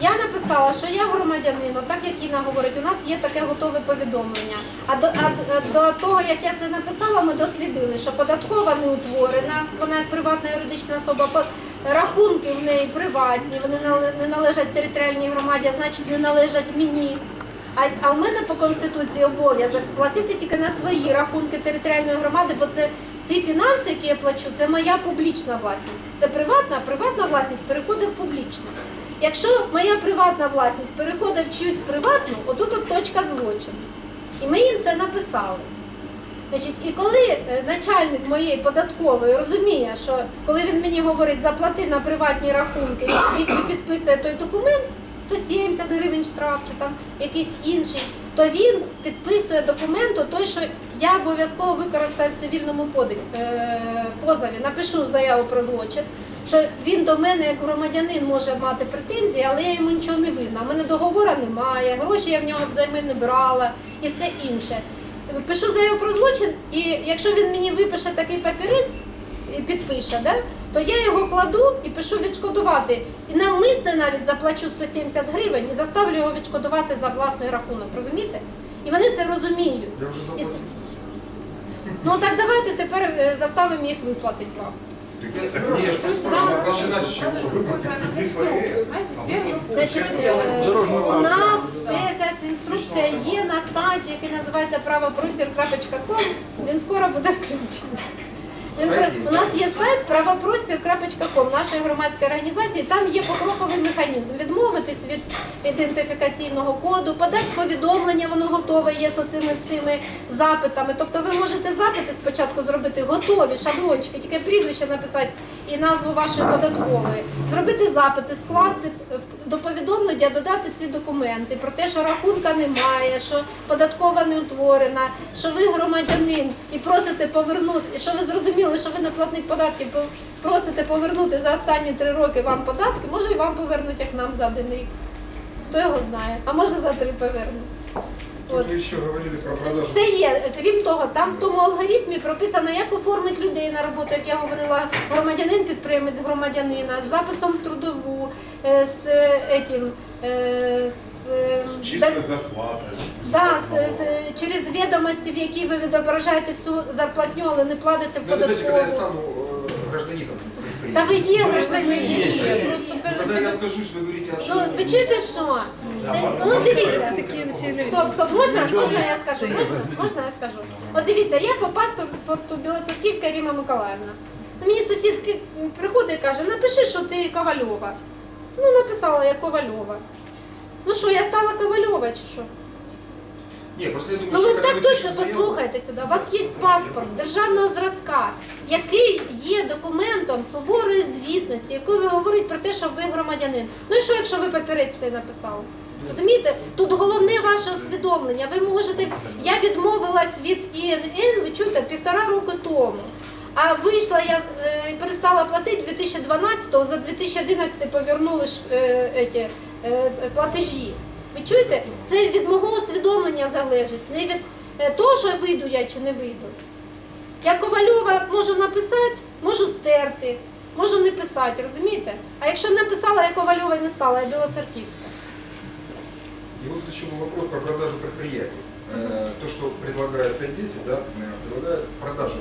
Я написала, що я громадянин, так як Інна говорить, у нас є таке готове повідомлення. А до, а до того, як я це написала, ми дослідили, що податкова не утворена, вона приватна юридична особа, рахунки в неї приватні, вони не належать територіальній громаді, а значить не належать мені. А, а в мене по конституції обов'язок платити тільки на свої рахунки територіальної громади, бо це ці фінанси, які я плачу, це моя публічна власність. Це приватна, а приватна власність переходить в публічну. Якщо моя приватна власність переходить в чиюсь приватну, отут от точка злочину. І ми їм це написали. Значить, і коли е, начальник моєї податкової розуміє, що коли він мені говорить заплати на приватні рахунки і підписує той документ, 170 гривень штраф чи там якийсь інший, то він підписує документ той, що я обов'язково використаю в цивільному е, позові, напишу заяву про злочин, що він до мене як громадянин може мати претензії, але я йому нічого не винна. У мене договору немає, гроші я в нього взайми не брала і все інше. Пишу заяву про злочин, і якщо він мені випише такий папірець підпише, да, то я його кладу і пишу відшкодувати. І навмисне навіть заплачу 170 гривень і заставлю його відшкодувати за власний рахунок. Розумієте? І вони це розуміють. Я вже І заплатив. це- Ну так давайте тепер е, заставимо їх виплатити вам. Так я собираюсь, я ж просто начинать с чего? Выплатить ДФС, Значить, е, Дорожнього у нас все ця ця інструкція є на сайті, який називається правопростір.ком. Він скоро буде включений. У нас є сайт правопростір.ком нашої громадської організації. Там є покроковий механізм відмовитись від ідентифікаційного коду, подати повідомлення, воно готове є з оцими всіми запитами. Тобто ви можете запити спочатку зробити готові шаблончики, тільки прізвище написати і назву вашої податкової, зробити запити, скласти в- до повідомлення, додати ці документи про те, що рахунка немає, що податкова не утворена, що ви громадянин і просите повернути, що ви зрозуміли, що ви не платник податків, по- просите повернути за останні три роки вам податки, може і вам повернуть, як нам за один рік. Хто його знає, а може за три повернуть. От. Тут еще говорили про продажу. Це є. Крім того, там в тому алгоритмі прописано, як оформити людей на роботу, як я говорила, громадянин, підприємець громадянина, з записом в трудову, е, з етім, е, з, е, Чисто без- зарплата. Да, з, з- через відомості, в які ви відображаєте всю зарплатню, але не платите в Ну, это опять когда я податкову. стану э, гражданином Та ви є гражданин. Есть. Просто Ну, Когда я откажусь, вы говорите, Ну, «А ви чуєте що? Ну, дивіться. Стоп, стоп, можна, можна я скажу? Можна, можна я скажу? От дивіться, я по паспорту Білоцерківська Ріма Миколаївна. Мені сусід пі- приходить і каже, напиши, що ти Ковальова. Ну, написала я Ковальова. Ну що, я стала Ковальова чи що? Не, просто я думаю, Ну что ви так точно послухайте сюди. У вас є паспорт державного зразка, який є документом суворої звітності, який ви говорить про те, що ви громадянин. Ну і що, якщо ви папірець цей написали? Розумієте? Тут головне ваше усвідомлення. Ви можете. Я відмовилась від ІНН, ви чуєте, півтора року тому. А вийшла я е, перестала платити 2012-го, за 2011 повернули ж, е, е, платежі. Ви чуєте? Це від мого усвідомлення залежить, не від е, того, що вийду я чи не вийду. Я Ковальова можу написати, можу стерти, можу не писати, розумієте? А якщо не написала, я Ковальова не стала, я Білоцерківська. И вот еще вопрос про продажу предприятий. Э, То, что предлагает 5.10, да, предлагает продажу